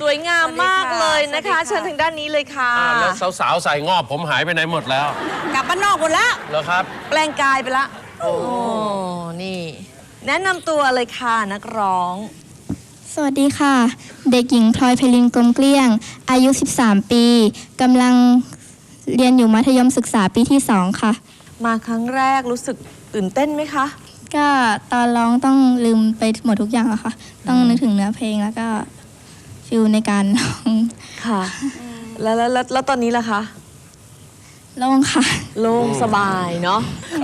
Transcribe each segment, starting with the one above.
สวยงามมากเลยนะคะ เชิญทางด้านนี้เลยค่ะ อ่าแล้วสาวๆใส่งอบผมหายไปไหนหมดแล้วกลับบ้านนอกหมดแล้วเหรอครับ แปลงกายไปละ โอ้นี่ แนะนำตัวเลยค่ะนักร้อง สวัสดีค่ะ เด็กหญิงพลอยเพลินกลมเกลี้ยง อายุ 13 ปีกำลังเรียนอยู่มัธยมศึกษาปีที่ 2 ค่ะ มาครั้งแรกรู้สึกตื่นเต้นไหมคะ ก็ตอนร้องต้องลืมไปหมดทุกอย่างอะค่ะ ต้องนึกถึงเนื้อเพลงแล้วก็ ฟิลในการร้องค่ะ แล้วแล้วแล้วแล้วตอนนี้ล่ะคะโล่งค่ะ โล่งสบายเนาะ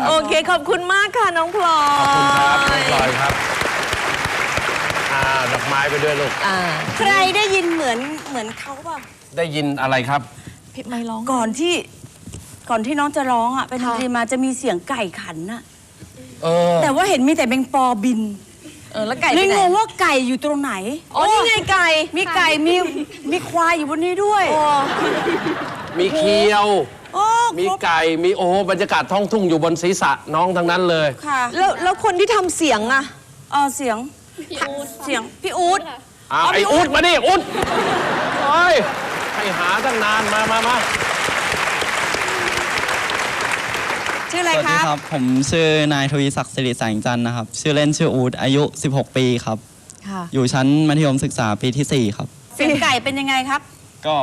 โอเค ขอบคุณมากค่ะน้องพลอย ขอบคุณครับน้องพลอยครับอ่าดอกไม้ไปด้วยลูก อ่าใครได้ยินเหมือนเหมือนเขาป่ะได้ยินอะไรครับ พี่ไม่ร้อง ก่อนที่ก่อนที่น้องจะร้องอะเป็นดค่ะนตรีมาจะมีเสียงไก่ขันน่ะ เออ แต่ว่าเห็นมีแต่แมงปอบิน เออแล้วไก่เลไปยไหนงงว่าไก่อยู่ตรงไหน อ๋อนี่ไงไก่มีไก่มีมีควายอยู่บนนี้ด้วย โอ้มีเคียว โอ้มีครบไก่ มีโอ้บรรยากาศท้องทุ่งอยู่บนศีรษะน้องทั้งนั้นเลย ค่ะแล้วแล้วคนที่ทำเสียงอะเออเสียงเสียงพี่อู๊ด อ้าวไอ้อุดมาดิอุดโอ้ยให้หาตั้งนานมามามา ชื่ออะไรสวัสคดีรับครับ ผมชื่อนายทวีศักดิ์สิริแสงจันทร์นะครับ ชื่อเล่นชื่ออูดอายุ 16 ปีครับ ค่ะอยู่ชั้นมัธยมศึกษาปีทีสี่4 ครับ เสียงไก่เป็นยังไงครับ ก็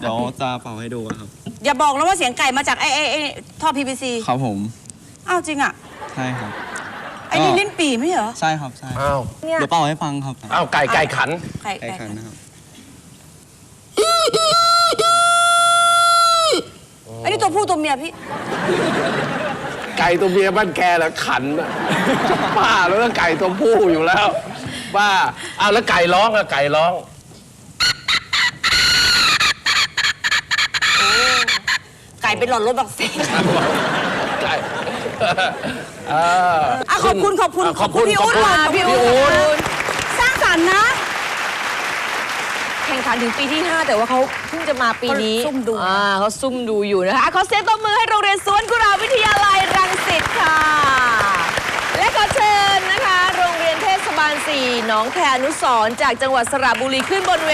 เดี๋ยวจะเป่าให้ดูครับ อย่าบอกนะว่าเสียงไก่มาจากไอ้ไอ้ไอ้ท่อ PVC ครับผม อ้าวจริงอะใช่ครับ ไอ้นี่ลิ้นปี่ไม่ใช่เหรอใช่ครับ ใช่อ้าวเนี่ยเดี๋ยวเป่าให้ฟังครับ อ้าว ไก่ไก่ขัน ไก่ใกล้ไก่ขันนะครับ ผู้ตัวเมียพี่ ไก่ตัวเมียบ้านแกละขันน่ะจะบ้าแล้วก็ไก่ตัวผู้อยู่แล้วบ้าอ้าวแล้วไก่ร้องอะไก่ร้องไก่เป็นหลอดรถบักเซ่ไก่เอออะขอบคุณขอบคุณะขอบคุณพี่ขอบอุ๊ดคุณก่อนพี่อู๊ดสร้างสรรค์นะแข่งขันถึงปีที่ 5 แต่ว่าเขาเพิ่งจะมาปีนี้เขาซุ่มดู อ่าเขาซุ่มดูอยู่นะคะอะขอเสียงตบมือให้โรงเรียนสวนกุหลาบวิทยาลัยรังสิตค่ะ และขอเชิญนะคะ โรงเรียนเทศบาล 4 หนองแคอนุสรณ์จากจังหวัดสระบุรีขึ้นบนเว